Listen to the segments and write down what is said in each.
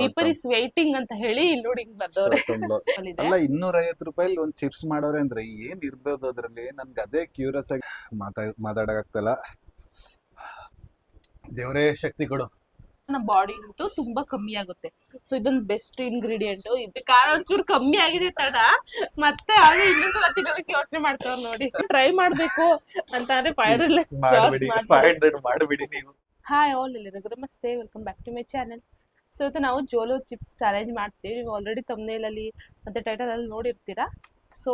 Reaper is waiting ಅಂತ ಹೇಳಿ ಇಲ್ಲಿ ನೋಡಿ ಹಿಂಗ್ ಬರ್ದವ್ರೆ. ಅಲ್ಲ ಇನ್ನೂರ ಐವತ್ತು ರೂಪಾಯಿ ಒಂದ್ ಚಿಪ್ಸ್ ಮಾಡೋರೆ ಅಂದ್ರೆ ಏನ್ ಇರ್ಬೋದು ಅದ್ರಲ್ಲಿ? ನನ್ಗೆ ಅದೇ ಕ್ಯೂರಿಯಸ್ ಆಗಿ ಮಾತಾ ಮಾತಾಡಕ್ಕಾಗ್ತಲ್ಲ. ದೇವರೇ ಶಕ್ತಿ ಕೊಡು. ನಮ್ಮ ಬಾಡಿ ಅಂತೂ ತುಂಬಾ ಕಮ್ಮಿ ಆಗುತ್ತೆ. ಸೊ ಇದೊಂದು ಬೆಸ್ಟ್ ಇಂಗ್ರೀಡಿಯೆಂಟ್ ಖಾರ ಒಂಚೂರು ಕಮ್ಮಿ ಆಗಿದೆ ತಡ. ಮತ್ತೆ ಇನ್ನೊಂದ್ಸಲ ತಿನ್ನೋದಕ್ಕೆ ಯೋಚನೆ ಮಾಡ್ತಾವ್ ನೋಡಿ. ಟ್ರೈ ಮಾಡ್ಬೇಕು ಅಂತ ಅಂದ್ರೆ ಫೈವ್ ಹಂಡ್ರೆಡ್ ಮಾಡ್ಬಿಡಿ ನೀವು. ಹಾಯ್ ಆಲ್ ಎಲ್ಲರಿಗೂ ನಮಸ್ತೆ. Welcome back to my channel so ಇವತ್ತು ನಾವು ಜೋಲೋ ಚಿಪ್ಸ್ ಚಾಲೆಂಜ್ ಮಾಡ್ತೀವಿ. ನೀವು ಆಲ್ರೆಡಿ ತಮ್ಮನೇಲಲ್ಲಿ ಮತ್ತು ಟೈಟಲ್ ಅಲ್ಲಿ ನೋಡಿರ್ತೀರಾ? ಸೊ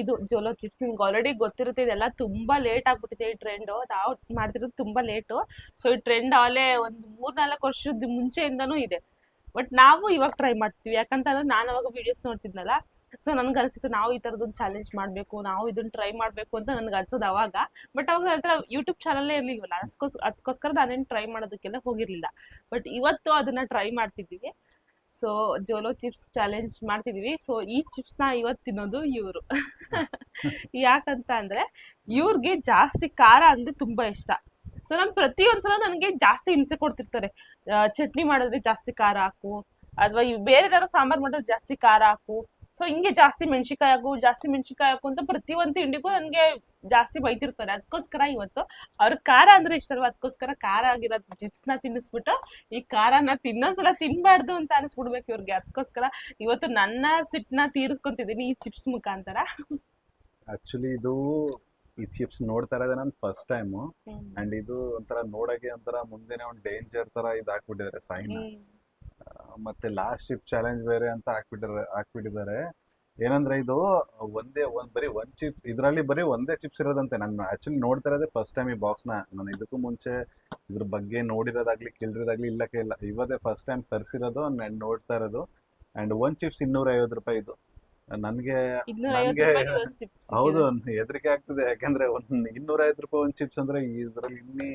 ಇದು ಜೋಲೋ ಚಿಪ್ಸ್ ನಿಮ್ಗೆ ಆಲ್ರೆಡಿ ಗೊತ್ತಿರುತ್ತೆ. ಇದೆಲ್ಲ ತುಂಬಾ ಲೇಟ್ ಆಗ್ಬಿಟ್ಟಿದೆ ಈ ಟ್ರೆಂಡು ನಾವು ಮಾಡ್ತಿರೋದು ತುಂಬಾ ಲೇಟು ಸೊ ಈ ಟ್ರೆಂಡ್ ಆಲೇ ಒಂದು ಮೂರ್ನಾಲ್ಕು ವರ್ಷದ ಮುಂಚೆಯಿಂದನೂ ಇದೆ. ಬಟ್ ನಾವು ಇವಾಗ ಟ್ರೈ ಮಾಡ್ತೀವಿ. ಯಾಕಂತಂದ್ರೆ ನಾನು ಅವಾಗ ವಿಡಿಯೋಸ್ ನೋಡ್ತಿದ್ನಲ್ಲ ಸೊ ನನ್ಗೆ ಅನ್ಸಿತ್ತು ನಾವು ಈ ಥರದೊಂದು ಚಾಲೆಂಜ್ ಮಾಡಬೇಕು, ನಾವು ಇದನ್ನ ಟ್ರೈ ಮಾಡಬೇಕು ಅಂತ ನನಗೆ ಅನ್ಸೋದು ಅವಾಗ. ಬಟ್ ಅವಾಗ ಹತ್ರ ಯೂಟ್ಯೂಬ್ ಚಾನಲ್ಲೇ ಇರಲಿಲ್ಲ ಅದಕ್ಕೋಸ್ಕರ ಅದಕ್ಕೋಸ್ಕರ ನಾನೇನು ಟ್ರೈ ಮಾಡೋದಕ್ಕೆಲ್ಲ ಹೋಗಿರ್ಲಿಲ್ಲ. ಬಟ್ ಇವತ್ತು ಅದನ್ನ ಟ್ರೈ ಮಾಡ್ತಿದ್ದೀವಿ. ಸೊ ಜೋಲೋ ಚಿಪ್ಸ್ ಚಾಲೆಂಜ್ ಮಾಡ್ತಿದೀವಿ ಸೊ ಈ ಚಿಪ್ಸ್ನ ಇವತ್ತು ತಿನ್ನೋದು ಇವರು. ಯಾಕಂತ ಅಂದ್ರೆ ಇವ್ರಿಗೆ ಜಾಸ್ತಿ ಖಾರ ಅಂದ್ರೆ ತುಂಬಾ ಇಷ್ಟ. ಸೊ ನಾನು ಪ್ರತಿಯೊಂದ್ಸಲ ನನಗೆ ಜಾಸ್ತಿ ಹಿಂಸೆ ಕೊಡ್ತಿರ್ತಾರೆ. ಚಟ್ನಿ ಮಾಡಿದ್ರೆ ಜಾಸ್ತಿ ಖಾರ ಹಾಕು, ಅಥವಾ ಬೇರೆ ಸಾಂಬಾರ್ ಮಾಡಿದ್ರೆ ಜಾಸ್ತಿ ಖಾರ ಹಾಕು ಸೊ ಹಿಂಗೆ ಜಾಸ್ತಿ ಮೆಣಸಿಕಾಯಿ ಹಾಕು ಜಾಸ್ತಿ ಮೆಣಸಿಕಾಯಿ ಹಾಕು ಅಂತ ಪ್ರತಿಯೊಂದು ತಿಂಡಿಗೂ ನನಗೆ ಜಾಸ್ತಿ ಬೈತಿರ್ತಾರೆ. ಅದಕ್ಕೋಸ್ಕರ ಇವತ್ತು ಅವ್ರ ಖಾರ ಅಂದ್ರೆ ಇಷ್ಟ ಅಲ್ವಾ ಅದಕ್ಕೋಸ್ಕರ ಖಾರ ಆಗಿರೋ ಚಿಪ್ಸ್ನ ತಿನ್ನಿಸ್ಬಿಟ್ಟು ಈ ಖಾರನ ತಿನ್ನೊಂದ್ಸಲ ತಿನ್ಬಾರ್ದು ಅಂತ ಅನಿಸ್ಬಿಡ್ಬೇಕು ಇವ್ರಿಗೆ. ಅದಕ್ಕೋಸ್ಕರ ಇವತ್ತು ನನ್ನ ಸಿಟ್ಟನ್ನ ತೀರಿಸ್ಕೊಂತಿದ್ದೀನಿ ಈ ಚಿಪ್ಸ್ ಮುಖಾಂತರ. ಆಕ್ಚುಲಿ ಇದು ಈ ಚಿಪ್ಸ್ ನೋಡ್ತಾ ಇರೋದೇ ನಾನು ಫಸ್ಟ್ ಟೈಮ್ ಅಂಡ್ ಇದು ಒಂಥರ ನೋಡಕ್ಕೆ ಒಂಥರ ಮುಂದೆನೆ ಒಂದ್ ಡೇಂಜರ್ ತರ ಇದು ಹಾಕ್ಬಿಟ್ಟಿದ್ದಾರೆ ಸೈನ್. ಮತ್ತೆ ಲಾಸ್ಟ್ ಚಿಪ್ ಚಾಲೆಂಜ್ ಬೇರೆ ಅಂತ ಹಾಕ್ಬಿಟ್ಟಿದ್ರೆ ಹಾಕ್ಬಿಟ್ಟಿದ್ದಾರೆ. ಏನಂದ್ರೆ ಇದು ಒಂದೇ ಒಂದ್ ಬರೀ ಒಂದ್ ಚಿಪ್ ಇದರಲ್ಲಿ ಬರೀ ಒಂದೇ ಚಿಪ್ಸ್ ಇರೋದಂತೆ. ನಾನು ಆಕ್ಚುಲಿ ನೋಡ್ತಾ ಇರೋದೇ ಫಸ್ಟ್ ಟೈಮ್ ಈ ಬಾಕ್ಸ್ನ ನಾನು ಇದಕ್ಕೂ ಮುಂಚೆ ಇದ್ರ ಬಗ್ಗೆ ನೋಡಿರೋದಾಗ್ಲಿ, ಕೇಳಿರೋದಾಗ್ಲಿ, ಇಲ್ಲಕ್ಕೆ ಇಲ್ಲ. ಇವತ್ತೇ ಫಸ್ಟ್ ಟೈಮ್ ತರಿಸಿರೋದು, ನಾನು ನೋಡ್ತಾ ಇರೋದು. ಅಂಡ್ ಒಂದ್ ಚಿಪ್ಸ್ ಇನ್ನೂರ ಐವತ್ತು ರೂಪಾಯಿ ಇದು. ನನ್ಗೆ ನನ್ಗೆ ಹೌದು ಹೆದರಿಕೆ ಆಗ್ತದೆ. ಯಾಕಂದ್ರೆ ಒಂದ್ ಇನ್ನೂರ ಐವತ್ತು ರೂಪಾಯಿ ಒಂದ್ ಚಿಪ್ಸ್ ಅಂದ್ರೆ ಇದ್ರಲ್ಲಿ ಇನ್ನೇ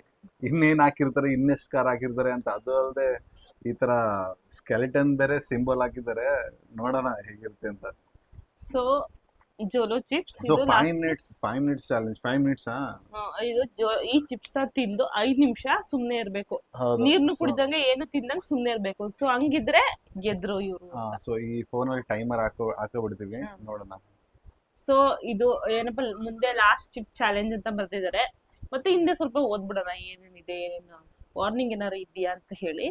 ಇನ್ನೇನ್ ಹಾಕಿರ್ತಾರೆ ಇನ್ನೆಷ್ಟು ಕಾರ್ ಹಾಕಿರ್ತಾರೆ ಅಂತ. ಅದು ಅಲ್ಲದೆ ಈ ತರ ಸ್ಕೆಲಿಟನ್ ಬೇರೆ ಸಿಂಬಲ್ ಹಾಕಿದ್ದಾರೆ. ನೋಡೋಣ ಹೇಗಿರುತ್ತೆ ಅಂತ. So Jolo chips so five minutes five minutes challenge five minutes ಆ, ಇದು ಈ ಚಿಪ್ಸ್ ತಿಂದು ಐದ್ ನಿಮಿಷ ಸುಮ್ನೆ ಇರ್ಬೇಕು. ನೀರ್ನು ಕುಡಿದಂಗೆ ಏನು ತಿಂದಂಗ್ ಸುಮ್ನೆ ಇರ್ಬೇಕು. ಸೊ ಹಂಗಿದ್ರೆ ಗೆದ್ರು ಇವ್ರು. ಹಾ ಸೊ ಈ ಫೋನ್ ಅಲ್ಲಿ ಟೈಮರ್ ಹಾಕೋ ಹಾಕೋಬಿಡ್ತೀವಿ. ನೋಡೋಣ. ಸೊ ಇದು ಏನಪ್ಪ ಮುಂದೆ ಲಾಸ್ಟ್ ಚಿಪ್ ಚಾಲೆಂಜ್ ಅಂತ ಬರ್ತಿದ್ದಾರೆ ಮತ್ತೆ ಹಿಂದೆ ಸ್ವಲ್ಪ ಓದ್ಬಿಡೋಣ ಏನೇನಿದೆ ಏನೇನು? ವಾರ್ನಿಂಗ್ ಏನಾರು ಇದೆಯಾ ಅಂತ ಹೇಳಿ.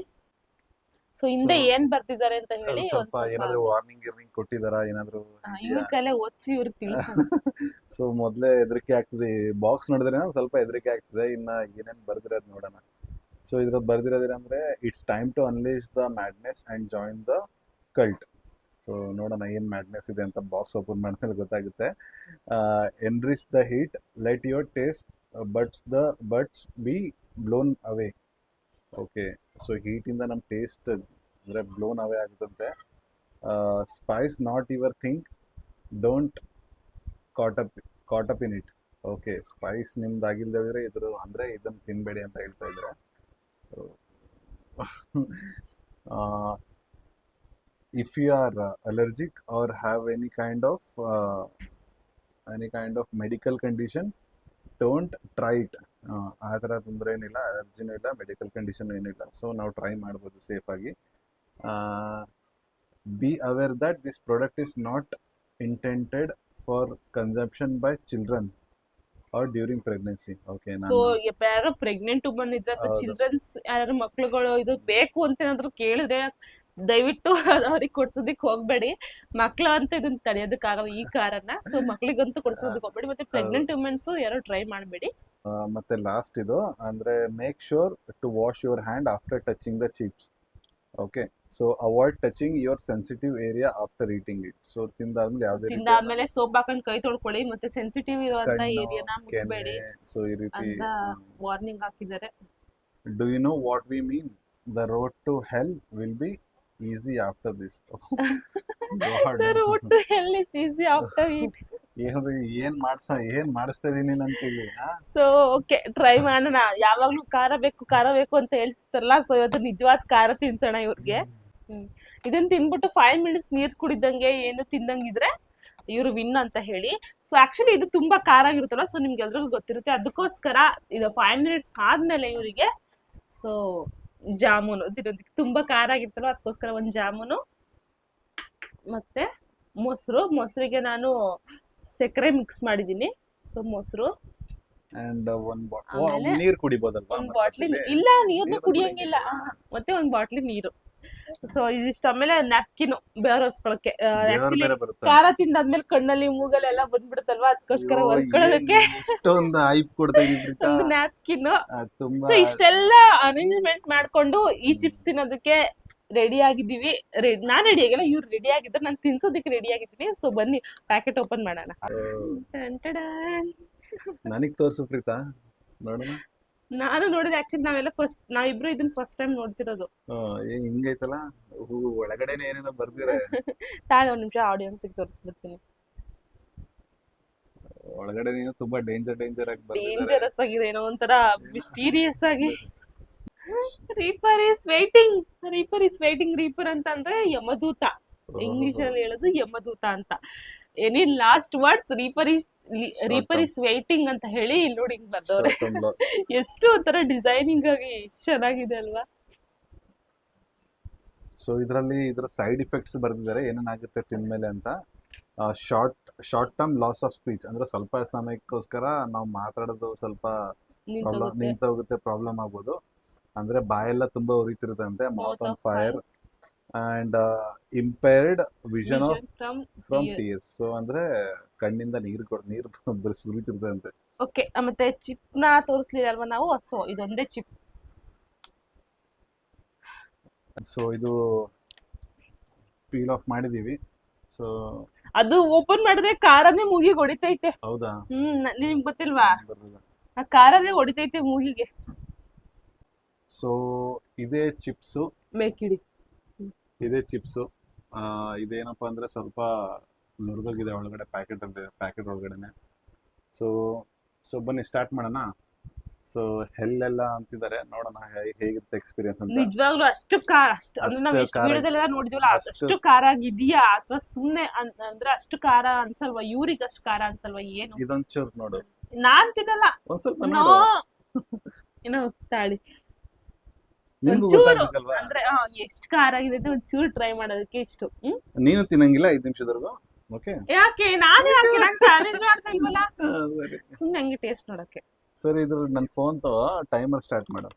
ಸೊ ಹಿಂದೆ ಏನ್ ಬರ್ತಿದ್ದಾರೆ ಅಂತ ಹೇಳಿ ಸ್ವಲ್ಪ ಏನಾದ್ರು ವಾರ್ನಿಂಗ್ ಗಿರ್ನಿಂಗ್ ಕೊಟ್ಟಿದಾರ ಏನಾದ್ರು ಇವ್ರ ಇರ್ತೀವಿ ಓದಿಸಿ ಇವ್ರಿಗೆ ತಿಳಿಸೋಣ. ಸೊ ಮೊದ್ಲೇ ಹೆದರಿಕೆ ಆಗ್ತದೆ. ಬಾಕ್ಸ್ ನೋಡಿದ್ರೆ ಸ್ವಲ್ಪ ಹೆದರಿಕೆ ಆಗ್ತದೆ. ಇನ್ನ ಏನೇನ್ ಬರ್ದಿರೋದ್ ನೋಡೋಣ. ಸೊ ಇದ್ರ ಬರ್ದಿರೋದೇನಂದ್ರೆ it's time to unleash the madness and join the cult so ನೋಡೋಣ ಏನ್ ಮ್ಯಾಡ್ನೆಸ್ ಇದೆ ಅಂತ ಬಾಕ್ಸ್ ಓಪನ್ ಮಾಡಿದ್ಮೇಲೆ ಗೊತ್ತಾಗುತ್ತೆ. Enrich the heat light your taste buds the buds be blown away okay so ಹೀಟಿಂದ ನಮ್ಮ ಟೇಸ್ಟ್ ಅಂದರೆ blown away ಆಗುತ್ತಂತೆ spice not your think don't caught up caught up in it okay spice ನಿಮ್ದು ಆಗಿಲ್ದಿದ್ರೆ ಇದ್ರ ಅಂದ್ರೆ ಇದನ್ನು ತಿನ್ಬೇಡಿ ಅಂತ ಹೇಳ್ತಾ ಇದ್ರೆ if you are allergic or have any kind of any kind of medical condition don't try it ಆ ಥರ ತೊಂದರೆ ಏನಿಲ್ಲ ಅರ್ಜಿನೂ ಇಲ್ಲ ಮೆಡಿಕಲ್ ಕಂಡೀಷನ್ ಏನಿಲ್ಲ. ಸೊ ನಾವು ಟ್ರೈ ಮಾಡ್ಬೋದು ಸೇಫ್ ಆಗಿ. Be aware that this product is not intended for consumption by children or during pregnancy. Okay so ಯಾರು ಪ್ರೆಗ್ನೆಂಟ್ ಬಂದಿದ್ರೆ. ಚಿಲ್ಡ್ರನ್ಸ್ ಯಾರು ಮಕ್ಳುಗಳು ಇದು ಬೇಕು ಅಂತ ಏನಾದ್ರು ಕೇಳಿದ್ರೆ ದಯವಿಟ್ಟು ಅವ್ರಿಗೆ ಕೊಡ್ಸೋದಕ್ಕೆ ಹೋಗ್ಬೇಡಿ. ಮಕ್ಳು ಅಂತ ಇದನ್ನ ತಡೆಯೋದಕ್ಕಾಗಲ್ಲ ಈ ಕಾರನ್ನ ಸೊ ಮಕ್ಳಿಗಂತೂ ಕೊಡ್ಸೋದಕ್ಕೆ ಹೋಗ್ಬೇಡಿ. ಮತ್ತೆ ಪ್ರೆಗ್ನೆಂಟ್ ವುಮೆನ್ಸ್ ಯಾರು ಟ್ರೈ ಮಾಡಬೇಡಿ. ಮತ್ತೆ ಲಾಸ್ಟ್ ಇದು ಅಂದ್ರೆ make sure to wash your hand after touching the chips okay so avoid touching your sensitive area after eating it so ತಿಂದಾದ್ಮೇಲೆ ಯಾವುದೇ ರೀತಿ ತಿಂದಾದ್ಮೇಲೆ ಸೋಪ್ ಹಾಕೊಂಡು ಕೈ ತೊಳ್ಕೊಳ್ಳಿ ಮತ್ತೆ ಸೆನ್ಸಿಟಿವ್ ಇರುವಂತ ಏರಿಯಾನ ಸೊ ಈ ರೀತಿ ವಾರ್ನಿಂಗ್ ಹಾಕಿದ್ದಾರೆ. Do you know what we mean the road to hell will be easy after this ಒಟ್ಟು ಎಲ್ಲಿ ಈಸಿ ಆಫ್ಟರ್ ಇಟ್ ಏನು ಮಾಡ್ಸ, ಏನ್ ಮಾಡಿಸ್ತಾ ಇದೀನಿ? ಸೊ ಓಕೆ ಟ್ರೈ ಮಾಡೋಣ. ಯಾವಾಗ್ಲೂ ಖಾರ ಬೇಕು ಖಾರ ಬೇಕು ಅಂತ ಹೇಳ್ತಾರಲ್ಲ ಸೊ ಇವತ್ತು ನಿಜವಾದ ಖಾರ ತಿನ್ಸೋಣ ಇವ್ರಿಗೆ. ಇದನ್ನ ತಿನ್ಬಿಟ್ಟು ಫೈವ್ ಮಿನಿಟ್ಸ್ ನೀರ್ ಕುಡಿದಂಗೆ ಏನು ತಿಂದಂಗಿದ್ರೆ ಇವ್ರು ವಿನ್ ಅಂತ ಹೇಳಿ. ಸೊ ಆಕ್ಚುಲಿ ಇದು ತುಂಬಾ ಖಾರ ಆಗಿರುತ್ತಲ್ಲ ಸೊ ನಿಮ್ಗೆ ಎಲ್ರಿಗೂ ಗೊತ್ತಿರುತ್ತೆ. ಅದಕ್ಕೋಸ್ಕರ ಇದು ಫೈವ್ ಮಿನಿಟ್ಸ್ ಆದ್ಮೇಲೆ ಇವರಿಗೆ ಸೊ ಜಾಮೂನು, ತಿನ್ನೋದಕ್ಕೆ ತುಂಬಾ ಖಾರ ಆಗಿರ್ತಲ್ಲ ಅದಕ್ಕೋಸ್ಕರ ಒಂದು ಜಾಮೂನು ಮತ್ತೆ ಮೊಸರು. ಮೊಸರಿಗೆ ನಾನು ಸಕ್ಕರೆ ಮಿಕ್ಸ್ ಮಾಡಿದ್ದೀನಿ. ಸೊ ಮೊಸರು. ಅಂಡ್ ಒಂದ್ ನೀರ್ ಕುಡಿಬೋದಲ್ವಾ ಒಂದ್ ಬಾಟ್ಲಿ ಇಲ್ಲ ನೀರ್ನ ಕುಡಿಯಂಗಿಲ್ಲ. ಮತ್ತೆ ಒಂದ್ ಬಾಟ್ಲಿ ನೀರು. ಸೊ ಇದಿಷ್ಟು ಆಮೇಲೆ ನ್ಯಾಪ್ಕಿನ್ ಬೇರೆ ದೇವ್ರ್ ಆಕ್ಚುಲಿ? ಖಾರ ತಿಂದಾದ್ಮೇಲೆ ಕಣ್ಣಲ್ಲಿ ಮೂಗಲ್ಲೆಲ್ಲ ಬಂದ್ಬಿಡುತ್ತಲ್ವಾ? ಅದಕ್ಕೋಸ್ಕರ ಒರೆಸ್ಕೊಳ್ಳೋದಕ್ಕೆ ಇಷ್ಟೊಂದು ಹೈಪ್ ಕೊಡ್ತಾ ಒಂದು ನ್ಯಾಪ್ಕಿನ್ ಸೊ ಇಷ್ಟೆಲ್ಲ ಅರೇಂಜ್ಮೆಂಟ್ ಮಾಡ್ಕೊಂಡು ಈ ಚಿಪ್ಸ್ ತಿನ್ನೋದಕ್ಕೆ ರೆಡಿ ಆಗಿದ್ದೀವಿ. ರೆಡಿ ನಾನ್ ರೆಡಿ ಆಗಿಲ್ಲ ಇವ್ರು ರೆಡಿ ಆಗಿದ್ರೆ. ನಾನು ತಿನ್ಸೋದಕ್ಕೆ ರೆಡಿ ಆಗಿದ್ದೀನಿ. ಸೊ ಬನ್ನಿ ಪ್ಯಾಕೆಟ್ ಓಪನ್ ಮಾಡೋಣ. ನನಗ್ ತೋರ್ಸು ಪ್ರೀತಾ? ನೋಡೋಣ. ನಾನು ನೋಡಿದ್ರೆ ಆಕ್ಚುಲಿ ನಾವೆಲ್ಲ ಫಸ್ಟ್ ನಾವಿಬ್ರು ಇದನ್ನ ಫಸ್ಟ್ ಟೈಮ್ ನೋಡ್ತಿರೋದು. ಹಿಂಗೈತಲ್ಲ? ಒಳಗಡೆನೆ ಏನೇನೋ ಬರ್ದಿರ ತಾಳೆ ಒಂದ್ ನಿಮಿಷ ಆಡಿಯನ್ಸ್ ತೋರಿಸ್ಬಿಡ್ತೀನಿ. ಒಳಗಡೆ ತುಂಬಾ ಡೇಂಜರ್ ಡೇಂಜರ್ ಆಗಿ ಡೇಂಜರಸ್ ಆಗಿದೆ ಏನೋ ಒಂಥರ ಮಿಸ್ಟೀರಿಯಸ್ ಆಗಿ. Reaper is waiting reaper is waiting reaper ಅಂತ ಅಂದ್ರೆ ಯಮದೂತ. ಇಂಗ್ಲಿಷ್ ಅಲ್ಲಿ ಹೇಳೋದು ಯಮದೂತ ಅಂತ. Any last words reaper is reaper is waiting ಅಂತ ಹೇಳಿ ಇಲ್ಲಿ ನೋಡಿ ಹಿಂಗ್ ಬರ್ದವ್ರೆ ಎಷ್ಟು ಒಂಥರ ಡಿಸೈನಿಂಗ್ ಆಗಿ ಚೆನ್ನಾಗಿದೆ ಅಲ್ವಾ? ಸೊ ಇದರಲ್ಲಿ ಇದರ ಸೈಡ್ ಇಫೆಕ್ಟ್ಸ್ ಬರೆದಿದ್ದಾರೆ. ಏನೇನಾಗುತ್ತೆ ತಿಂದ್ಮೇಲೆ ಅಂತ. Short short term loss of speech ಅಂದ್ರೆ ಸ್ವಲ್ಪ ಸಮಯಕ್ಕೋಸ್ಕರ ನಾವು ಮಾತಾಡೋದು ಸ್ವಲ್ಪ ನಿಂತ ಹೋಗುತ್ತೆ ಪ್ರಾಬ್ಲಮ್ ಆಗ್ಬೋದು. ಅಂದ್ರೆ ಬಾಯೆಲ್ಲ ತುಂಬಾ ಉರಿತಿರುತ್ತಂತೆ mouth on fire and impaired vision of from. Tears so ಅಂದ್ರೆ ಕಣ್ಣಿಂದ ನೀರು ಕೊಡ್ ನೀರು ಬರೀ ಸುರಿತಿರ್ತದಂತೆ ಓಕೆ ಮತ್ತೆ ಚಿಪ್ನ ತೋರಿಸ್ಲಿಲ್ಲ ನಾವು? ಸೊ ಇದೊಂದೇ ಚಿಪ್. ಸೊ ಇದು ಪೀಲ್ ಆಫ್ ಮಾಡಿದೀವಿ ಸೊ ಅದು ಓಪನ್ ಮಾಡಿದ್ರೆ ಕಾರನ್ನೇ ಮೂಗಿಗೆ ಹೊಡಿತೈತೆ. ಹೌದಾ? ಹ್ಮ್ ನಿಮ್ಗ್ ಗೊತ್ತಿಲ್ವಾ? ಕಾರನ್ನೇ ಹೊಡಿತೈತೆ ಮೂಗಿಗೆ. ಸೊ ಇದೇ ಚಿಪ್ಸು. ಮೇಕಿಡಿ. ಇದೇ ಚಿಪ್ಸು. ಇದೇನಪ್ಪ ಅಂದ್ರೆ ಸ್ವಲ್ಪ ನುರಿದೋಗಿದೆ ಒಳಗಡೆ ಪ್ಯಾಕೆಟ್ ಪ್ಯಾಕೆಟ್ ಒಳಗಡೆನೆ. ಸೊ ಸೊ ಬನ್ನಿ ಸ್ಟಾರ್ಟ್ ಮಾಡೋಣ. ಸೊ ಹೆಲ್ಲೆಲ್ಲ ಅಂತಿದ್ದಾರೆ. ನೋಡೋಣ ಹೇಗಿರುತ್ತೆ ಎಕ್ಸ್ಪೀರಿಯನ್ಸ್ ಅಂತ. ನಿಜವಾಗ್ಲೂ ಅಷ್ಟು ಖಾರ ಅಷ್ಟು ವಿಡಿಯೋದಲ್ಲೆಲ್ಲ ನೋಡಿದ್ವಲ್ಲ ಅಷ್ಟು- ಖಾರ ಆಗಿದ್ಯಾ? ಅಥವಾ ಸುಮ್ಮನೆ ಅಂದ್ರೆ ಅಷ್ಟು ಖಾರ ಅನ್ಸಲ್ವಾ? ಇವ್ರಿಗೆ ಅಷ್ಟು ಖಾರ ಅನ್ಸಲ್ವಾ? ಏನು? ಇದೊಂಚೂರು ನೋಡು. ನಾನ್ ತಿನ್ನಲ್ಲ. ಒಂದ್ ಸ್ವಲ್ಪ ಏನೋ ತಾಳಿ. ಅಂದ್ರೆ ಎಷ್ಟ್ ಖಾರ ಆಗಿದೆ ಒಂಚೂರು ಟ್ರೈ ಮಾಡೋದಕ್ಕೆ ಇಷ್ಟು ನೀನು ತಿನ್ನಂಗಿಲ್ಲ ಐದು ನಿಮಿಷದವರೆಗೂ ಓಕೆ ಯಾಕೆ? ನಾನು ಯಾಕೆ? ನಾನು ಚಾಲೆಂಜ್ ಮಾಡ್ತಾ ಇಲ್ವಲ್ಲ? ಸುಮ್ನೆ ಹಂಗೆ ಟೇಸ್ಟ್ ನೋಡಕ್ಕೆ. ಸರಿ ಇದ್ರ ನನ್ನ ಫೋನ್ ತೋ ಟೈಮರ್ ಸ್ಟಾರ್ಟ್ ಮಾಡು.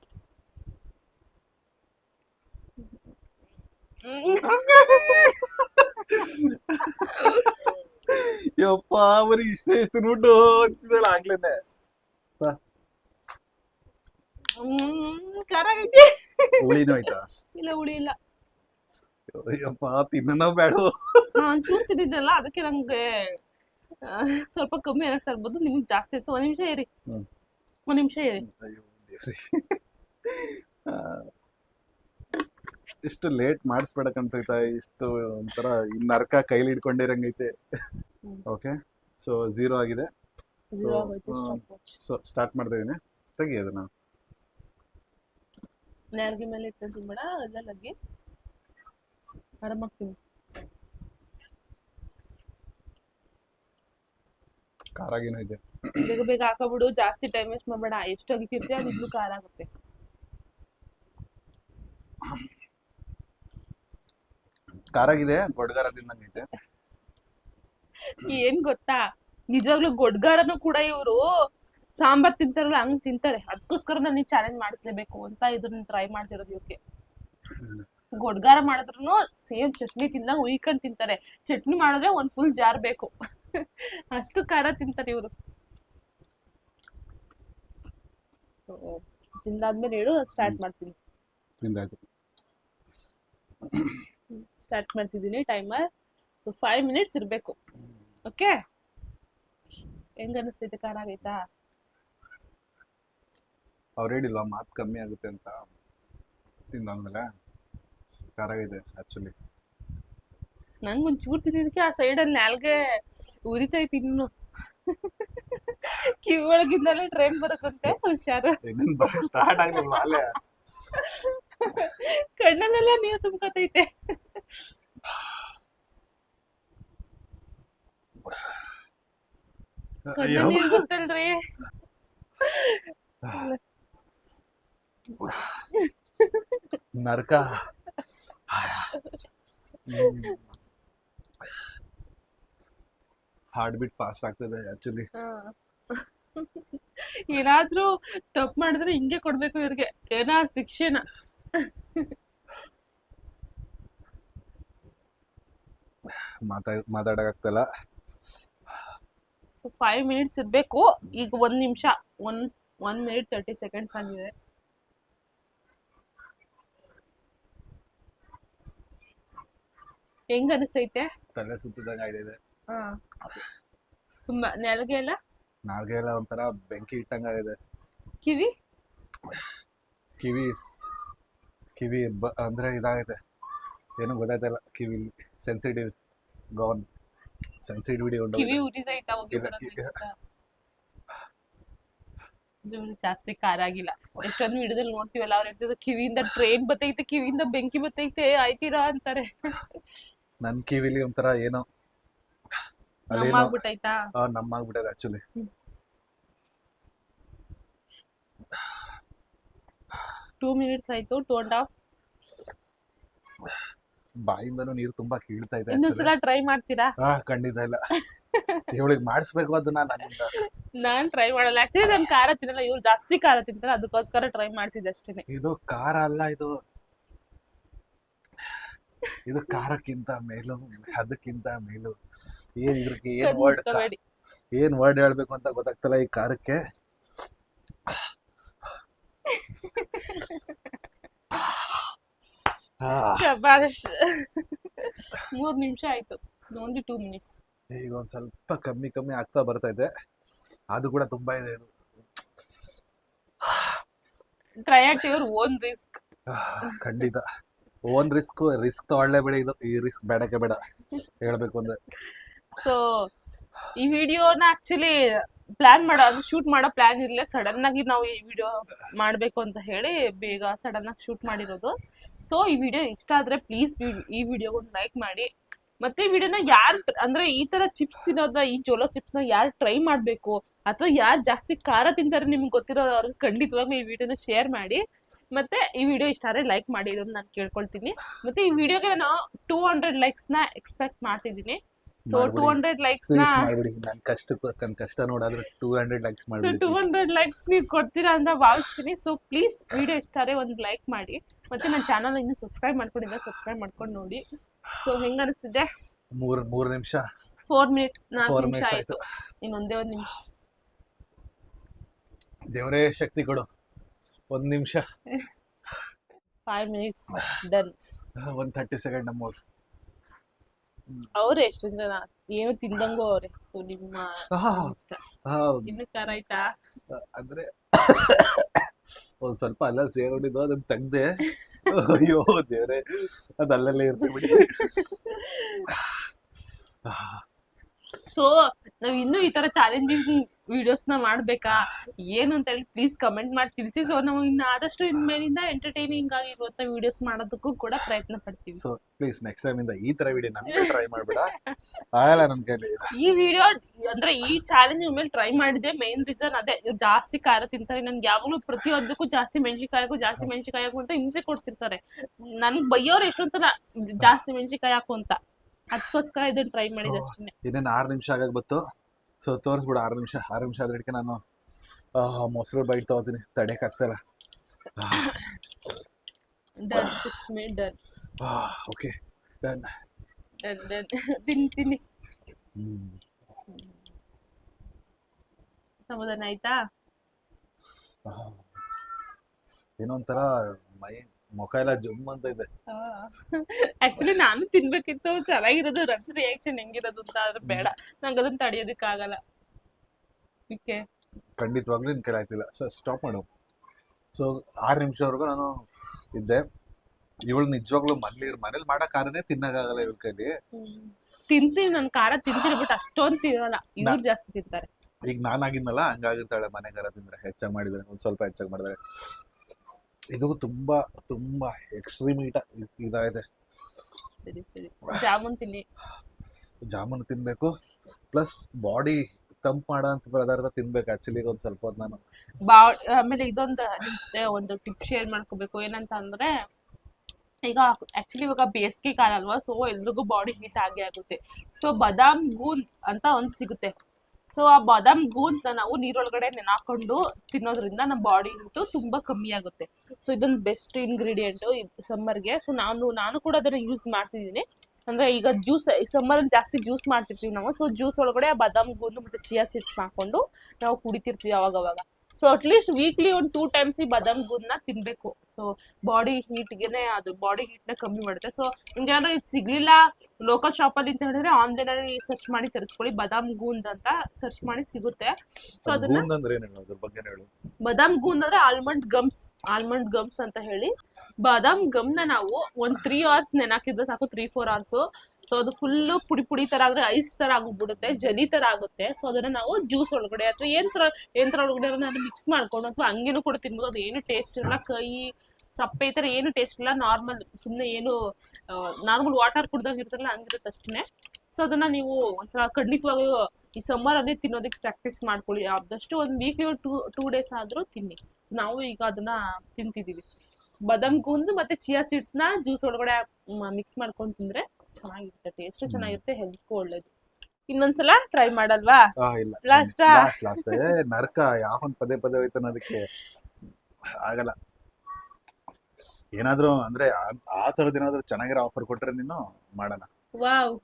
ಯಪ್ಪ ಬರೀ ಇಷ್ಟ ಇಷ್ಟು ನುಡ್ಡು ಅಂತಿದ್ದಾಳ ಆಗ್ಲೇನೆ. ಹ್ಮ್ ಖಾರ ಆಗೈತಿ. ಹುಳಿನೂ ಆಯ್ತಾ? ಇಲ್ಲ ಹುಳಿ ಇಲ್ಲ. ಅಯ್ಯಪ್ಪ ತಿನ್ನ ಬೇಡ ನಾನು ಚೂರು ತಿಂದಿದ್ದಲ್ಲ ಅದಕ್ಕೆ ನಂಗೆ ಸ್ವಲ್ಪ ಕಮ್ಮಿ ಅನಿಸ್ತಿರ್ಬೋದು ನಿಮ್ಗೆ ಜಾಸ್ತಿ ಆಯ್ತು. ಒಂದ್ ನಿಮಿಷ ಇರಿ. ಹ್ಮ್. ಒಂದ್ ನಿಮಿಷ ಇರಿ. ಅಯ್ಯೋ ದೇವ್ರಿ. ಇಷ್ಟು ಲೇಟ್ ಮಾಡಿಸ್ಬೇಡ ಕಣ್ಪ್ರೀತ ಇಷ್ಟು ಒಂಥರ ಈ ನರ್ಕ ಕೈಲಿ ಹಿಡ್ಕೊಂಡಿರಂಗೈತೆ. ಹ್ಮ್. ಓಕೆ? ಸೊ ಝೀರೋ ಆಗಿದೆ. So, ಆಗೋಯ್ತು, ಹ್ಮ್. stopwatch. ಸೊ ಸ್ಟಾರ್ಟ್ ಮಾಡ್ತಾ ಇದೀನಿ. ತೆಗಿ ಅದನ್ನ ನೇರ್ಗೆ ಮೇಲೆ ಇಟ್ಟು ತಿನ್ಬೇಡ ಎಲ್ಲ ಲಗ್ಗಿ ಆರಾಮಾಗ್ತೀನಿ ಖಾರಾಗೇನೋ ಇದೆ. ಬೇಗ ಬೇಗ ಹಾಕೋಬಿಡು ಜಾಸ್ತಿ ಟೈಮ್ ವೇಸ್ಟ್ ಮಾಡಬೇಡ. ಎಷ್ಟು ಅಗಿತಿರ್ತೀಯ ಅದು ಇದ್ರೂ ಖಾರ ಆಗುತ್ತೆ. ಖಾರಾಗಿದೆ ಗೊಡ್ಗಾರ ತಿಂದಂಗೈತೆ ಏನ್ ಗೊತ್ತಾ? ನಿಜವಾಗ್ಲೂ ಗೊಡ್ಗಾರನು ಕೂಡ ಇವರು ಸಾಂಬಾರ್ ತಿಂತಾರಲ್ಲ ಹಂಗ್ ತಿಂತಾರೆ. ಅದಕ್ಕೋಸ್ಕರ ನಾನು ಚಾಲೆಂಜ್ ಮಾಡಿಸ್ಲೇಬೇಕು ಅಂತ ಇದನ್ನ ಟ್ರೈ ಮಾಡ್ತಿರೋದು ಇವ್ರಿಗೆ ಗೊಡ್ಗಾರ ಮಾಡಿದ್ರು ಸೇಮ್ ಚಟ್ನಿ ತಿಂದಂಗ್ ಉಯ್ಕೊಂಡ್ ತಿಂತಾರೆ. ಚಟ್ನಿ ಮಾಡಿದ್ರೆ ಒಂದ್ ಫುಲ್ ಜಾರ್ ಬೇಕು. ಅಷ್ಟು ಖಾರ ತಿಂತಾರೆ ಇವರು. ತಿಂದಾದ್ಮೇಲೆ ಹೇಳು ಸ್ಟಾರ್ಟ್ ಮಾಡ್ತೀನಿ. ತಿಂದಾಯ್ತು. ಸ್ಟಾರ್ಟ್ ಮಾಡ್ತಿದ್ದೀನಿ ಟೈಮರ್ ಸೊ ಫೈವ್ ಮಿನಿಟ್ಸ್ ಇರಬೇಕು. ಓಕೆ ಹೆಂಗ ಅನಿಸ್ತೈತೆ ಖಾರ ಆಗೈತಾ? ಅವ್ರು ಹೇಳಿಲ್ಲ ಮಾತು ಕಮ್ಮಿ ಆಗುತ್ತೆ ಅಂತ? ತಿಂದಾದ್ಮೇಲೆ? ಇದೆ ಆಕ್ಚುಲಿ ನಂಗೆ ಒಂದ್ ಚೂರ್ ತಿಂದಿದ್ದಕ್ಕೆ ಆ ಸೈಡಲ್ಲಿ ನಾಲ್ಗೆ ಉರಿತೈತಿ ಇನ್ನು. ಕಿವಿ ಒಳಗಿಂದಲೇ ಟ್ರೈನ್ ಬರಕಂತೆ ಹುಷಾರು. ಸ್ಟಾರ್ಟ್ ಆಗಲಿಲ್ಲ ಅಲ್ಲೇ? ಕಣ್ಣಲ್ಲೆಲ್ಲ ನೀರು ತುಂಬ್ಕೊತೈತೆ. ಕಣ್ಣ ಅಯ್ಯೋ. ನೀರ್ ಗೊತ್ತಲ್ರಿ ನರಕ ಹಾರ್ಟ್ ಬೀಟ್ ಫಾಸ್ಟ್ ಆಗ್ತದೆ ಆಕ್ಚುಲಿ ಏನಾದ್ರೂ ತಪ್ಪು ಮಾಡಿದ್ರೆ ಹಿಂಗೆ ಕೊಡ್ಬೇಕು ಇವ್ರಿಗೆ. ಏನಾ ಶಿಕ್ಷೆನ ಮಾತಾ ಮಾತಾಡಕ್ಕಾಗ್ತಲ್ಲ. ಫೈವ್ ಮಿನಿಟ್ಸ್ ಇರಬೇಕು. ಈಗ ಒಂದ್ ನಿಮಿಷ. One one minute thirty seconds ಆಗಿದೆ. ಹೆಂಗ್ ಅನಿಸ್ತೈತೆ? ತಲೆ ಸುತ್ತಿದಂಗ ಇದೆ ತುಂಬಾ ನೆಲಗೆ ಎಲ್ಲ? ನಾಲ್ಗೆ ಎಲ್ಲ ಒಂಥರ ಬೆಂಕಿ ಇಟ್ಟಂಗ ಆಗಿದೆ. ಕಿವಿ? ಕಿವಿ ಕಿವಿ ಬ ಅಂದ್ರೆ ಇದಾಗೈತೆ. ಏನು ಗೊತ್ತಾಯ್ತಲ್ಲ ಕಿವಿ ಸೆನ್ಸಿಟಿವ್ ಗೌನ್ ಸೆನ್ಸಿಟಿವಿಟಿ ಕಿವಿ ಉರಿದೈತಾ ಹೋಗಿ ಜಾಸ್ತಿ ಖಾರ ಆಗಿಲ್ಲ ಎಷ್ಟೊಂದು ವಿಡಿಯೋದಲ್ಲಿ ನೋಡ್ತೀವಲ್ಲ ಅವ್ರು ಹೇಳ್ತಿದ್ರು ಕಿವಿಯಿಂದ ಟ್ರೈನ್ ಬತ್ತೈತೆ ಕಿವಿಯಿಂದ ಬೆಂಕಿ ಬತ್ತೈತೆ ಆಯ್ತೀರಾ ಅಂತಾರೆ. ನನ್ ಕಿವಿಲಿ ಒಂಥರ ಏನೋ ಅದೇನೋ ನಮ್ಮಾಗ್ಬಿಟ್ಟದೆ ಆಕ್ಚುಲಿ ಟೂ ಮಿನಿಟ್ಸ್ ಆಯ್ತು ಟೂ ಅಂಡ್ ಹಾಫ್ ಬಾಯಿಂದನೂ ನೀರು ತುಂಬಾ ಕೀಳ್ತಾ ಇದೆ ಇನ್ನೊಂದ್ಸಲ ಟ್ರೈ ಮಾಡ್ತೀರಾ? ಹಾ ಖಂಡಿತ ಇಲ್ಲ. ಇವಳಿಗೆ ಮಾಡಿಸ್ಬೇಕು ಅದನ್ನ ನಾನು ನಾನ್ ಟ್ರೈ ಮಾಡಲ್ಲ. ಆಕ್ಚುಲಿ ನಾನು ಖಾರ ತಿನ್ನಲ್ಲ ಇವ್ರು ಜಾಸ್ತಿ ಖಾರ ತಿಂತಾರೆ ಅದಕ್ಕೋಸ್ಕರ ಟ್ರೈ ಮಾಡ್ತಿದ್ದೆ ಅಷ್ಟೇ ಇದು ಖಾರ ಅಲ್ಲ ಇದು ಇದು ಖಾರಕ್ಕಿಂತ ಮೇಲು ಅದಕ್ಕಿಂತ ಮೇಲು. ಏನ್ ಇದ್ರಕ್ಕೆ ಏನ್ ವರ್ಡ್. ಏನ್ ವರ್ಡ್ ಹೇಳ್ಬೇಕು ಅಂತ ಗೊತ್ತಾಗ್ತಲ್ಲ ಈ ಖಾರಕ್ಕೆ ಮೂರ್ ನಿಮಿಷ ಆಯ್ತು. ಓನ್ಲಿ ಟೂ ಮಿನಿಟ್ಸ್ ಈಗ ಒಂದ್ ಸ್ವಲ್ಪ ಕಮ್ಮಿ ಕಮ್ಮಿ ಆಗ್ತಾ ಬರ್ತಾ ಇದೆ. ಅದು ಕೂಡ ತುಂಬಾ ಇದೆ ಇದು. Try at your own risk ಖಂಡಿತ. ಓನ್ ರಿಸ್ಕ್ ರಿಸ್ಕ್ ತಗೊಳ್ಳೇಬೇಡ ಇದು ಈ ರಿಸ್ಕ್ ಬೇಡಕ್ಕೆ ಬೇಡ. ಹೇಳ್ಬೇಕು ಅಂದ್ರೆ. ಸೊ ಈ ವಿಡಿಯೋನ ಆಕ್ಚುಲಿ ಪ್ಲಾನ್ ಮಾಡೋ ಶೂಟ್ ಮಾಡೋ ಪ್ಲಾನ್ ಇರಲಿಲ್ಲ ಸಡನ್ ಆಗಿ ನಾವು ಈ ವಿಡಿಯೋ ಮಾಡಬೇಕು ಅಂತ ಹೇಳಿ ಬೇಗ ಸಡನ್ ಆಗಿ ಶೂಟ್ ಮಾಡಿರೋದು. ಸೊ ಈ ವಿಡಿಯೋ ಇಷ್ಟ ಆದ್ರೆ ಪ್ಲೀಸ್ ಈ ವಿಡಿಯೋ ಒಂದು ಲೈಕ್ ಮಾಡಿ. ಮತ್ತೆ ಈ ವಿಡಿಯೋನ ಯಾರು, ಅಂದ್ರೆ ಈ ತರ ಚಿಪ್ಸ್ ತಿನ್ನೋದ ಈ ಜೋಲೋ ಚಿಪ್ಸ್ನ ಯಾರು ಟ್ರೈ ಮಾಡ್ಬೇಕು? ಅಥವಾ ಯಾರು ಜಾಸ್ತಿ ಖಾರ ತಿಂತಾರೆ ನಿಮ್ಗೆ ಗೊತ್ತಿರೋ ಅವ್ರಿಗೆ ಖಂಡಿತವಾಗ್ಲೂ ಈ ವಿಡಿಯೋನ ಶೇರ್ ಮಾಡಿ. ಮತ್ತೆ ಈ ವಿಡಿಯೋ ಇಷ್ಟ ಆದ್ರೆ ಲೈಕ್ ಮಾಡಿ ಇದನ್ನ ನಾನು ಕೇಳ್ಕೊಳ್ತೀನಿ. ಮತ್ತೆ ಈ ವಿಡಿಯೋಗೆ ನಾನು ಟೂ ಹಂಡ್ರೆಡ್ ಲೈಕ್ಸ್ನ ಎಕ್ಸ್ಪೆಕ್ಟ್ ಮಾಡ್ತಿದ್ದೀನಿ. ಸೊ ಟೂ ಹಂಡ್ರೆಡ್ ಲೈಕ್ಸ್ ನಾನು ಕಷ್ಟ ಮಾಡ್ಬಿಡಿ. ನನ್ ಕಷ್ಟಕ್ಕೂ ನನ್ ಕಷ್ಟ ನೋಡಾದ್ರೆ ಟೂ ಹಂಡ್ರೆಡ್ ಲೈಕ್ಸ್ ಮಾಡಿ ಟೂ ಹಂಡ್ರೆಡ್ ಲೈಕ್ಸ್ ನೀವು ಕೊಡ್ತೀರಾ ಅಂತ ಭಾವಿಸ್ತೀನಿ. ಸೊ ಪ್ಲೀಸ್ ವಿಡಿಯೋ ಇಷ್ಟ ಆದ್ರೆ ಒಂದು ಲೈಕ್ ಮಾಡಿ. ಮತ್ತೆ ನನ್ನ ಚಾನಲ್ ಇನ್ನು ಸಬ್ಸ್ಕ್ರೈಬ್ ಮಾಡ್ಕೊಂಡಿಲ್ಲ ಸಬ್ಸ್ಕ್ರೈಬ್ ಮಾಡ್ಕೊಂಡು ನೋಡಿ. ಸೊ ಹೆಂಗ ಅನಿಸ್ತಿದೆ ಮೂರ್ ಮೂರ್ ನಿಮಿಷ. ಫೋರ್ ಮಿನಿಟ್ ನಾಲ್ಕು ನಿಮಿಷ ಆಯ್ತು. ಇನ್ನೊಂದೇ ಒಂದು ನಿಮಿಷ. ದೇವರೇ ಶಕ್ತಿ ಕೊಡು. ಒಂದ್ ನಿಮಿಷ. ಫೈವ್ ಮಿನಿಟ್ಸ್ ಡನ್ ಒಂದ್ ತರ್ಟಿ ಸೆಕೆಂಡ್ ನಮ್ಮವ್ರು. ಅವ್ರೆ ಎಷ್ಟು ಜನ ಏನು ತಿಂದಂಗು ಅವ್ರೆ. ಸೊ ನಿಮ್ಮ ಇನ್ನು ಖಾರ ಆಯ್ತಾ? ಅಂದ್ರೆ ಒಂದ್ ಸ್ವಲ್ಪ ಅಲ್ಲಲ್ಲಿ ಸೇರ್ಕೊಂಡಿದ್ದು ಅದನ್ನ ತೆಗ್ದೆ. ಅಯ್ಯೋ ದೇವ್ರೆ ಅದು ಅಲ್ಲಲ್ಲೇ ಇರ್ಲಿ ಬಿಡಿ. ಸೊ ನಾವ್ ಇನ್ನೂ ಈ ತರ ಚಾಲೆಂಜಿಂಗ್ ವಿಡಿಯೋಸ್ನ ಮಾಡ್ಬೇಕಾ? ಏನು ಅಂತ ಹೇಳಿ ಪ್ಲೀಸ್ ಕಮೆಂಟ್ ಮಾಡಿ ತಿಳಿಸಿ. ಸೊ ನಾವು ಇನ್ನು ಆದಷ್ಟು ಇನ್ಮೇಲಿಂದ ಎಂಟರ್ಟೈನಿಂಗ್ ಆಗಿರುವಂತ ವಿಡಿಯೋಸ್ ಮಾಡೋದಕ್ಕೂ ಕೂಡ ಪ್ರಯತ್ನ ಪಡ್ತೀವಿ. ಸೊ ಪ್ಲೀಸ್ ನೆಕ್ಸ್ಟ್ ಟೈಮ್ ಇಂದ ಈ ತರ ವಿಡಿಯೋ ನನಗೆ ಟ್ರೈ ಮಾಡ್ಬೇಡ. ಆಗಲ್ಲ ನನ್ನ ಕೈಲಿ. ಈ ವಿಡಿಯೋ ಅಂದ್ರೆ ಈ ಚಾಲೆಂಜ್ ಮೇಲೆ ಟ್ರೈ ಮಾಡಿದೆ ಮೇನ್ ರೀಸನ್ ಅದೇ ಇವ್ರು ಜಾಸ್ತಿ ಖಾರ ತಿಂತಾರೆ. ನನ್ಗೆ ಯಾವಾಗಲೂ ಪ್ರತಿಯೊಂದಕ್ಕೂ ಜಾಸ್ತಿ ಮೆಣಸಿಕಾಯಕು ಜಾಸ್ತಿ ಮೆಣಸಿಕಾಯಿ ಹಾಕು ಅಂತ ಹಿಂಸೆ ಕೊಡ್ತಿರ್ತಾರೆ. ನನ್ಗೆ ಬೈಯೋರು ಎಷ್ಟೊಂತರ ಜಾಸ್ತಿ ಮೆಣಸಿಕಾಯಿ ಹಾಕು ಅಂತ. ಅದಕ್ಕೋಸ್ಕರ ಇದನ್ನ ಟ್ರೈ ಮಾಡಿದೆ ಅಷ್ಟೇ ಇನ್ನೇನು ಆರು ನಿಮಿಷ ಆಗಕ್ ಬತ್ತು ಸೊ ತೋರಿಸ್ಬಿಡು ಆರು ನಿಮಿಷ ಆರು ನಿಮಿಷ ಆದ್ರಕ್ಕೆ ನಾನು ಮೊಸರು ಬೈಟ್ ತಗೋತೀನಿ. ತಡೆಯಕ್ ಆಗ್ತಾರ done six minute done okay done done ತಿನ್ನಿ ಸಮಾಧಾನ ಆಯ್ತಾ? ಏನೋ ಒಂಥರ ಮೈ ಮುಖ ಎಲ್ಲ ಜುಮ್ ಅಂತ ಇದೆ. ಆಕ್ಚುಲಿ ನಾನು ತಿನ್ಬೇಕಿತ್ತು ಚೆನ್ನಾಗಿರೋದು ರನ್ ರಿಯಾಕ್ಷನ್ ಹೆಂಗಿರೋದು ಅಂತ ಆದ್ರೆ ಬೇಡ. ನಂಗೆ ಅದನ್ನ ತಡೆಯೋದಕ್ಕಾಗಲ್ಲ. ಓಕೆ. ಖಂಡಿತವಾಗ್ಲೂ ನಿನ್ ಆಯ್ತಿಲ್ಲ. ಸೊ ಸ್ಟಾಪ್ ಮಾಡು. ಸೊ ಆರು ನಿಮಿಷವರೆಗೂ ನಾನು ಇದ್ದೆ. ಇವಳು ನಿಜವಾಗ್ಲೂ ಮನೇಲಿ ಮನೇಲಿ ಮಾಡೋ ಕಾರನೇ ತಿನ್ನಕ್ಕಾಗಲ್ಲ ಇವಳ ಕೈಲಿ. ತಿಂತೀನಿ ನನ್ ಖಾರ ತಿಂತೀನಿ ಬಟ್ ಅಷ್ಟೊಂದು ತಿನ್ನಲ್ಲ. ಇವ್ರು ಜಾಸ್ತಿ ತಿಂತಾರೆ. ಈಗ ನಾನಾಗಿದ್ನಲ್ಲ ಹಂಗಾಗಿರ್ತಾಳೆ ಮನೆಗಾರ ತಿಂದ್ರೆ. ಹೆಚ್ಚಾಗಿ ಮಾಡಿದ್ರೆ ಒಂದ್ ಸ್ವಲ್ಪ ಹೆಚ್ಚಾಗಿ ಮಾಡಿದ್ರೆ. ಇದು ತುಂಬಾ ತುಂಬಾ ಎಕ್ಸ್ಟ್ರೀಮ್ ಈಟ ಇದಾಗಿದೆ. ಜಾಮೂನ್ ತಿನ್ನಿ. ಜಾಮೂನ್ ತಿನ್ಬೇಕು. ಪ್ಲಸ್ ಬಾಡಿ ತಂಪ್ ಮಾಡೋಂಥ ಪದಾರ್ಥ ತಿನ್ಬೇಕು ಆಕ್ಚುಲಿ ಒಂದ್ ಸ್ವಲ್ಪ ಹೊತ್ತು ನಾನು. ಬಾ ಆಮೇಲೆ ಇದೊಂದು ಒಂದು ಟಿಪ್ ಶೇರ್ ಮಾಡ್ಕೋಬೇಕು. ಏನಂತ ಅಂದ್ರೆ ಈಗ ಆಕ್ಚುಲಿ ಇವಾಗ ಬೇಸಿಗೆ ಕಾಲ ಅಲ್ವಾ ಸೊ ಎಲ್ರಿಗೂ ಬಾಡಿ ಹೀಟ್ ಆಗೇ ಆಗುತ್ತೆ. ಸೊ ಬಾದಾಮ್ ಗೂನ್ ಅಂತ ಒಂದು ಸಿಗುತ್ತೆ. ಸೊ ಆ ಬಾದಾಮ್ ಗೂಂತ ನಾವು ನೀರೊಳಗಡೆ ನೆನಾಕೊಂಡು ತಿನ್ನೋದ್ರಿಂದ ನಮ್ಮ ಬಾಡಿ ಹೀಟು ತುಂಬಾ ಕಮ್ಮಿ ಆಗುತ್ತೆ. ಸೊ ಇದೊಂದು ಬೆಸ್ಟ್ ಇಂಗ್ರೀಡಿಯೆಂಟ್ ಸಮ್ಮರ್ಗೆ ಸೊ ನಾನು ನಾನು ಕೂಡ ಅದನ್ನ ಯೂಸ್ ಮಾಡ್ತಿದ್ದೀನಿ. ಅಂದ್ರೆ ಈಗ ಜ್ಯೂಸ್ ಸಮ್ಮರ್ ಜಾಸ್ತಿ ಜ್ಯೂಸ್ ಮಾಡ್ತಿರ್ತೀವಿ ನಾವು. ಸೊ ಜ್ಯೂಸ್ ಒಳಗಡೆ ಆ ಬಾದಾಮ್ ಗೂಂದು ಮತ್ತೆ ಚಿಯಾ ಸೀಡ್ಸ್ ಮಾಡ್ಕೊಂಡು ನಾವು ಕುಡಿತಿರ್ತೀವಿ ಅವಾಗ ಅವಾಗ ಸೊ ಅಟ್ಲೀಸ್ಟ್ ವೀಕ್ಲಿ ಒಂದು ಟೂ ಟೈಮ್ಸ್ ಈ ಬಾದಾಮ್ ಗುದ್ನ ತಿನ್ಬೇಕು. ಸೊ ಬಾಡಿ ಹೀಟ್ಗೆನೆ ಅದು ಬಾಡಿ ಹೀಟ್ನ ಕಮ್ಮಿ ಮಾಡುತ್ತೆ. ಸೊ ನಿಮ್ಗೆ ಏನಾದ್ರು ಇದು ಸಿಗ್ಲಿಲ್ಲ ಲೋಕಲ್ ಶಾಪಲ್ಲಿ ಅಂತ ಹೇಳಿದ್ರೆ ಆನ್ಲೈನ್ ಅಲ್ಲಿ ಸರ್ಚ್ ಮಾಡಿ ತರಿಸ್ಕೊಳ್ಳಿ. ಬಾದಾಮ್ ಗೂಂದ್ ಅಂತ ಸರ್ಚ್ ಮಾಡಿ ಸಿಗುತ್ತೆ. ಸೊ ಅದನ್ನ ಬಾದಾಮ್ ಗೂಂದ್ ಅಂದ್ರೆ ಆಲ್ಮಂಡ್ ಗಮ್ಸ್ ಆಲ್ಮಂಡ್ ಗಮ್ಸ್ ಅಂತ ಹೇಳಿ. ಬಾದಾಮ್ ಗಮ್ನ ನಾವು ಒಂದ್ ತ್ರೀ ಅವರ್ಸ್ ನೆನಾಕಿದ್ರೆ ಸಾಕು ತ್ರೀ ಫೋರ್ ಅವರ್ಸ್ ಸೊ ಅದು ಫುಲ್ಲು ಪುಡಿ ಪುಡಿ ತರ ಆದ್ರೆ ಐಸ್ ತರ ಆಗ್ಬಿಡುತ್ತೆ ಜಲಿ ತರ ಆಗುತ್ತೆ. ಸೊ ಅದನ್ನ ನಾವು ಜ್ಯೂಸ್ ಒಳಗಡೆ ಅಥವಾ ಏನ್ ತರ ಏನ್ ತರ ಒಳಗಡೆ ಅದನ್ನ ಮಿಕ್ಸ್ ಮಾಡ್ಕೊಂಡು ಅಥವಾ ಹಂಗೇನು ಕೂಡ ತಿನ್ಬೋದು. ಅದು ಏನು ಟೇಸ್ಟ್ ಇರಲ್ಲ ಕೈ ಸಪ್ಪೆ ಈ ತರ ಏನು ಟೇಸ್ಟ್ ಇಲ್ಲ. ನಾರ್ಮಲ್ ಸುಮ್ಮನೆ ಏನು ನಾರ್ಮಲ್ ವಾಟರ್ ಕುಡ್ದಂಗೆ ಇರ್ತಲ್ಲ ಹಂಗಿರುತ್ತೆ ಅಷ್ಟೇ ಸೊ ಅದನ್ನ ನೀವು ಒಂದ್ಸಲ ಖಂಡಿತವಾಗೂ ಈ ಸಮ್ಮರ್ ಅಲ್ಲಿ ತಿನ್ನೋದಕ್ಕೆ ಪ್ರಾಕ್ಟೀಸ್ ಮಾಡ್ಕೊಳ್ಳಿ. ಆದಷ್ಟು ಒಂದು ವೀಕ್ಲಿ ಟೂ ಟೂ ಡೇಸ್ ಆದ್ರೂ ತಿನ್ನಿ. ನಾವು ಈಗ ಅದನ್ನ ತಿಂತಿದೀವಿ. ಬದಾಮ್ ಗುಂದು ಮತ್ತೆ ಚಿಯಾ ಸೀಡ್ಸ್ನ ಜ್ಯೂಸ್ ಒಳಗಡೆ ಮಿಕ್ಸ್ ಮಾಡ್ಕೊಂಡು ತಿಂದ್ರೆ ಚೆನ್ನಾಗಿರುತ್ತೆ ಎಷ್ಟು ಚೆನ್ನಾಗಿರುತ್ತೆ ಹೆಲ್ತ್ಗೂ ಒಳ್ಳೇದು. ಇನ್ನೊಂದ್ಸಲ ಟ್ರೈ ಮಾಡಲ್ವಾ? ಆ ಇಲ್ಲ? ಲಾಸ್ಟ್ ಲಾಸ್ಟ್ ಏ ನರಕ ಯಾವನ್ ಪದೇ ಪದೇ ಹೋಯ್ತಾನ ಅದಕ್ಕೆ? ಆಗಲ್ಲ. ಏನಾದ್ರೂ ಅಂದ್ರೆ ಆ- ಆ ತರದ್ ಏನಾದ್ರು ಚೆನ್ನಾಗಿರೋ ಆಫರ್ ಕೊಟ್ರೆ ನೀನು ಮಾಡೋಣ. ವಾವ್.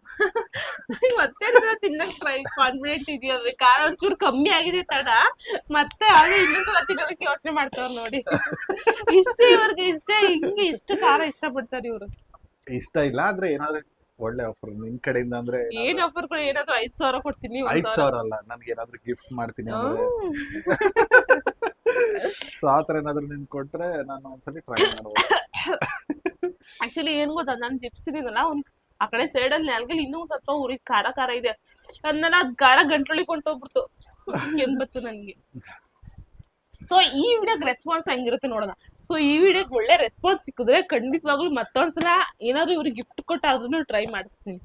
ಮತ್ತೆ ತಿನ್ನಕ್ ಟ್ರೈ ಕಾನ್ಫಿಡೆಂಟ್ ಇದೆಯಾ ಖಾರ ಒಂಚೂರು ಕಮ್ಮಿ ಆಗಿದೆ ತಡ. ಮತ್ತೆ ಅದೇ ಇನ್ನೊಂದ್ಸಲ ತಿನ್ನೋದಕ್ಕೆ ಯೋಚನೆ ಮಾಡ್ತಾವ್ ನೋಡಿ. ಇಷ್ಟೇ ಇವ್ರಿಗೆ ಇಷ್ಟೇ ಹಿಂಗೆ ಇಷ್ಟು ಖಾರ ಇಷ್ಟಪಡ್ತಾರೆ ಇವ್ರು. ಇಷ್ಟ ಇಲ್ಲ ಆದ್ರೆ ಏನಾದ್ರು ಒಳ್ಳೆ ಆಫರ್ ನಿನ್ ಕಡೆಯಿಂದ ಅಂದ್ರೆ ಏನ್ ಆಫರ್ ಏನಾದ್ರು ಐದ್ ಸಾವಿರ ಕೊಡ್ತೀನಿ ಐದ್ ಸಾವಿರ. ಅಲ್ಲ ನನ್ಗೆ ಏನಾದ್ರು ಗಿಫ್ಟ್ ಮಾಡ್ತೀನಿ ಅಂದ್ರೆ. ಸೊ ಆತರ ಏನಾದ್ರು ನಿನ್ ಕೊಟ್ರೆ ನಾನು ಒಂದ್ಸಲಿ ಟ್ರೈ ಮಾಡ್ಬೋದು. ಆಕ್ಚುಲಿ ಏನ್ ಗೊತ್ತಾ ನಾನು ಜಿಪ್ಸ್ ತಿಂದಿದ್ದಲ್ಲ ಅವ್ನ್ ಆ ಕಡೆ ಸೈಡ್ ಅಲ್ಲಿ ನೆಲಗಲ್ಲಿ ಇನ್ನೂ ಒಂದ್ ಸ್ವಲ್ಪ ಉರಿ ಖಾರ ಖಾರ ಇದೆ. ಅದನ್ನೆಲ್ಲ ಅದ್ ಖಾರ ಗಂಟ್ಲೊಳಗೆ ಕೊಂಟೋಗ್ಬಿಡ್ತು ಕೆನ್ ಬತ್ತು ನನ್ಗೆ. ಸೊ ಈ ವಿಡಿಯೋಗೆ ರೆಸ್ಪಾನ್ಸ್ ಹೆಂಗಿರುತ್ತೆ ನೋಡೋಣ. ಸೊ ಈ ವಿಡಿಯೋಗೆ ಒಳ್ಳೆ ರೆಸ್ಪಾನ್ಸ್ ಸಿಕ್ಕಿದ್ರೆ ಖಂಡಿತವಾಗ್ಲೂ ಮತ್ತೊಂದ್ಸಲ ಏನಾದ್ರು ಇವ್ರಿಗೆ ಗಿಫ್ಟ್ ಕೊಟ್ಟಾದ್ರೂ ಟ್ರೈ ಮಾಡಿಸ್ತೀನಿ.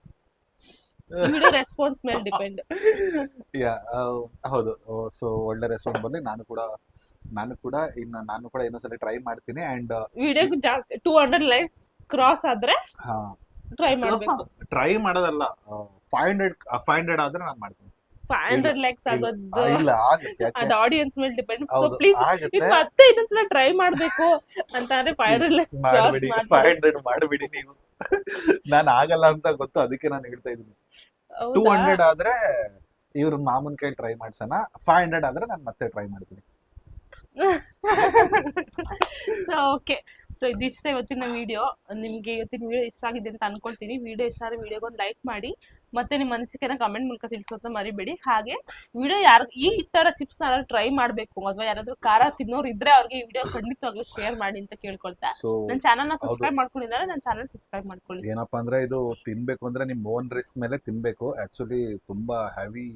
ಈ ವಿಡಿಯೋ ರೆಸ್ಪಾನ್ಸ್ ಮೇಲೆ ಡಿಪೆಂಡ್ ಯಾ ಹೌದು. ಸೊ ಒಳ್ಳೆ ರೆಸ್ಪಾನ್ಸ್ ಬಂದ್ರೆ ನಾನು ಕೂಡ ನಾನು ಕೂಡ ಇನ್ನ ನಾನು ಕೂಡ ಇನ್ನೊಂದ್ಸಲ ಟ್ರೈ ಮಾಡ್ತೀನಿ ಅಂಡ್ ವಿಡಿಯೋಗೆ ಜಾಸ್ತಿ ಟೂ ಹಂಡ್ರೆಡ್ ಲೈಕ್ ಕ್ರಾಸ್ ಆದ್ರೆ ಟ್ರೈ ಮಾಡ್ಬೇಕು. ಟ್ರೈ ಮಾಡೋದಲ್ಲ ಫೈವ್ ಹಂಡ್ರೆಡ್ ಫೈವ್ ಹಂಡ್ರೆಡ್ ಆದ್ರೆ ನಾನು ಮಾಡ್ತೀನಿ. ಫೈವ್ ಹಂಡ್ರೆಡ್ ಲೈಕ್ಸ್ ಆಗೋದು ಇಲ್ಲ. ಆಗುತ್ತೆ ಯಾಕೆ ಅದು ಆಡಿಯನ್ಸ್ ಮೇಲೆ ಡಿಪೆಂಡ್ ಸೊ ಹೌದು ಪ್ಲೀಸ್ ಆಗುತ್ತೆ. ಮತ್ತೆ ಇನ್ನೊಂದ್ಸಲ ಟ್ರೈ ಮಾಡ್ಬೇಕು ಅಂತ ಅಂದ್ರೆ ಫೈವ್ ಹಂಡ್ರೆಡ್ ಲೈಕ್ ಮಾಡ್ಬಿಡಿ. ಫೈವ್ ಹಂಡ್ರೆಡ್ ಮಾಡ್ಬಿಡಿ. ನೀವು. ನಾನು ಆಗಲ್ಲ ಅಂತ ಗೊತ್ತು ಅದಕ್ಕೆ ನಾನು ಹೇಳ್ತಾ ಇದ್ದೀನಿ. ಟೂ ಹಂಡ್ರೆಡ್ ಆದ್ರೆ ಇವ್ರ ಮಾಮೂನ್ ಕೈ ಟ್ರೈ ಮಾಡ್ಸೋಣ. ಫೈವ್ ಹಂಡ್ರೆಡ್ ಆದ್ರೆ ನಾನು ಮತ್ತೆ ಟ್ರೈ ಮಾಡ್ತೀನಿ. ಓಕೆ ಸೊ ಇದಿಷ್ಟ ಇವತ್ತಿನ ವಿಡಿಯೋ ನಿಮ್ಗೆ ಇವತ್ತಿನ ವಿಡಿಯೋ ಇಷ್ಟ ಆಗಿದೆ ಅಂತ ಅನ್ಕೊಳ್ತೀನಿ. ವಿಡಿಯೋ ಇಷ್ಟ ಆದ್ರೆ ವಿಡಿಯೋಗೆ ಒಂದು ಲೈಕ್ ಮಾಡಿ ಮತ್ತೆ ನಿಮ್ಮ ಅನಿಸಿಕೆನ ಕಮೆಂಟ್ ಮೂಲಕ ತಿಳಿಸೋದನ್ನ ಮರಿಬೇಡಿ. ಹಾಗೆ ವಿಡಿಯೋ ಯಾರು ಈ ತರ ಚಿಪ್ಸ್ ಯಾರು ಟ್ರೈ ಮಾಡ್ಬೇಕು. ಅಥವಾ ಯಾರಾದ್ರೂ ಖಾರ ತಿನ್ನೋರು ಇದ್ರೆ ಅವ್ರಿಗೆ ಈ ವಿಡಿಯೋ ಖಂಡಿತವಾಗ್ಲೂ ಶೇರ್ ಮಾಡಿ ಅಂತ ಕೇಳ್ಕೊಳ್ತಾ. ನನ್ನ ಚಾನಲ್ನ ಸಬ್ಸ್ಕ್ರೈಬ್ ಮಾಡ್ಕೊಂಡಿದ್ದಾರೆ. ನನ್ನ ಚಾನಲ್ ಸಬ್ಸ್ಕ್ರೈಬ್ ಮಾಡ್ಕೊಳ್ಳಿ. ಏನಪ್ಪಾ ಅಂದ್ರೆ ಇದು ತಿನ್ಬೇಕು ಅಂದ್ರೆ ನಿಮ್ ಓನ್ ರಿಸ್ಕ್ ಮೇಲೆ ತಿನ್ಬೇಕು. ಆಕ್ಚುಲಿ ತುಂಬಾ ಹೆವಿ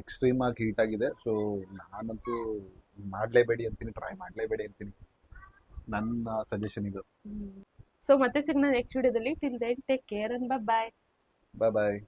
ಎಕ್ಸ್ಟ್ರೀಮ್ ಆಗಿ ಹೀಟ್ ಆಗಿದೆ. ಸೊ ನಾನಂತೂ ಮಾಡ್ಲೇಬೇಡಿ ಅಂತೀನಿ ಟ್ರೈ ಮಾಡ್ಲೇಬೇಡಿ ಅಂತೀನಿ. ನನ್ನ ಸಜೆಷನ್ ಇದು. ಸೊ ಮತ್ತೆ ಸಿಗ್ನಲ್ ನೆಕ್ಸ್ಟ್ ವಿಡಿಯೋದಲ್ಲಿ till then take care and bye bye bye